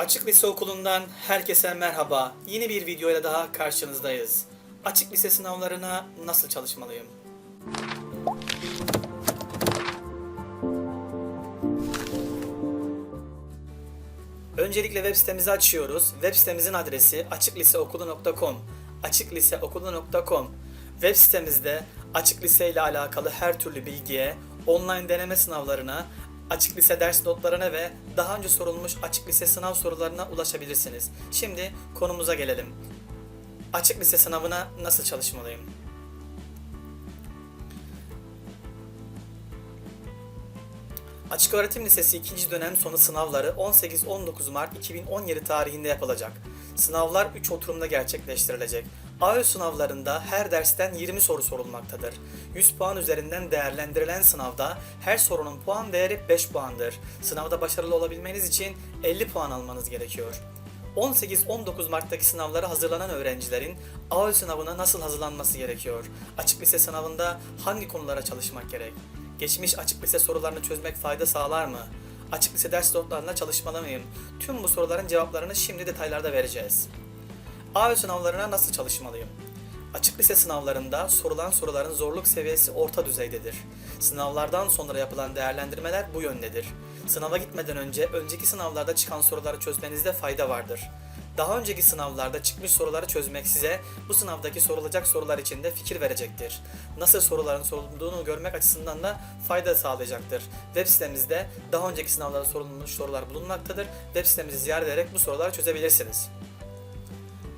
Açık Lise Okulu'ndan herkese merhaba. Yeni bir videoyla daha karşınızdayız. Açık Lise sınavlarına nasıl çalışmalıyım? Öncelikle web sitemizi açıyoruz. Web sitemizin adresi açıkliseokulu.com açıkliseokulu.com Web sitemizde açık lise ile alakalı her türlü bilgiye, online deneme sınavlarına, açık lise ders notlarına ve daha önce sorulmuş açık lise sınav sorularına ulaşabilirsiniz. Şimdi konumuza gelelim. Açık lise sınavına nasıl çalışmalıyım? Açık Öğretim Lisesi 2. dönem sonu sınavları 18-19 Mart 2017 tarihinde yapılacak. Sınavlar 3 oturumda gerçekleştirilecek. AÖ sınavlarında her dersten 20 soru sorulmaktadır. 100 puan üzerinden değerlendirilen sınavda her sorunun puan değeri 5 puandır. Sınavda başarılı olabilmeniz için 50 puan almanız gerekiyor. 18-19 Mart'taki sınavlara hazırlanan öğrencilerin AÖ sınavına nasıl hazırlanması gerekiyor? Açık lise sınavında hangi konulara çalışmak gerek? Geçmiş açık lise sorularını çözmek fayda sağlar mı? Açık lise ders notlarına çalışmalı mıyım? Tüm bu soruların cevaplarını şimdi detaylarda vereceğiz. AÖ sınavlarına nasıl çalışmalıyım? Açık lise sınavlarında sorulan soruların zorluk seviyesi orta düzeydedir. Sınavlardan sonra yapılan değerlendirmeler bu yöndedir. Sınava gitmeden önce önceki sınavlarda çıkan soruları çözmenizde fayda vardır. Daha önceki sınavlarda çıkmış soruları çözmek size bu sınavdaki sorulacak sorular için de fikir verecektir. Nasıl soruların sorulduğunu görmek açısından da fayda sağlayacaktır. Web sitemizde daha önceki sınavlarda sorulmuş sorular bulunmaktadır. Web sitemizi ziyaret ederek bu soruları çözebilirsiniz.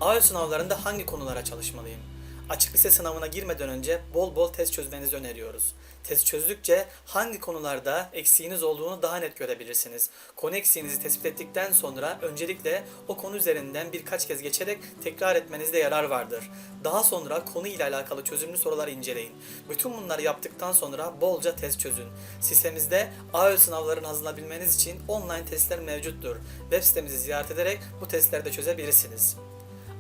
AÖ sınavlarında hangi konulara çalışmalıyım? Açık lise sınavına girmeden önce bol bol test çözmenizi öneriyoruz. Test çözdükçe hangi konularda eksiğiniz olduğunu daha net görebilirsiniz. Konu eksiğinizi tespit ettikten sonra öncelikle o konu üzerinden birkaç kez geçerek tekrar etmenizde yarar vardır. Daha sonra konu ile alakalı çözümlü soruları inceleyin. Bütün bunları yaptıktan sonra bolca test çözün. Sitemizde AÖ sınavlarını hazırlanabilmeniz için online testler mevcuttur. Web sitemizi ziyaret ederek bu testleri de çözebilirsiniz.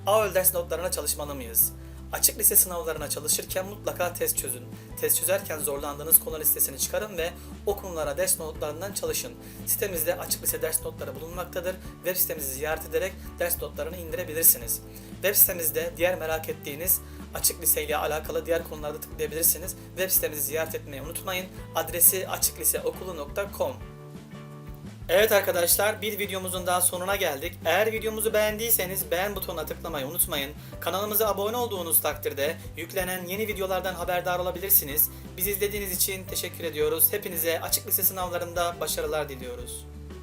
AÖL ders notlarına çalışmalı mıyız? Açık lise sınavlarına çalışırken mutlaka test çözün. Test çözerken zorlandığınız konu listesini çıkarın ve o konulara ders notlarından çalışın. Sitemizde açık lise ders notları bulunmaktadır. Web sitemizi ziyaret ederek ders notlarını indirebilirsiniz. Web sitemizde diğer merak ettiğiniz açık lise ile alakalı diğer konularda tıklayabilirsiniz. Web sitemizi ziyaret etmeyi unutmayın. Adresi açıkliseokulu.com Evet arkadaşlar bir videomuzun daha sonuna geldik. Eğer videomuzu beğendiyseniz beğen butonuna tıklamayı unutmayın. Kanalımıza abone olduğunuz takdirde yüklenen yeni videolardan haberdar olabilirsiniz. Bizi izlediğiniz için teşekkür ediyoruz. Hepinize açık lise sınavlarında başarılar diliyoruz.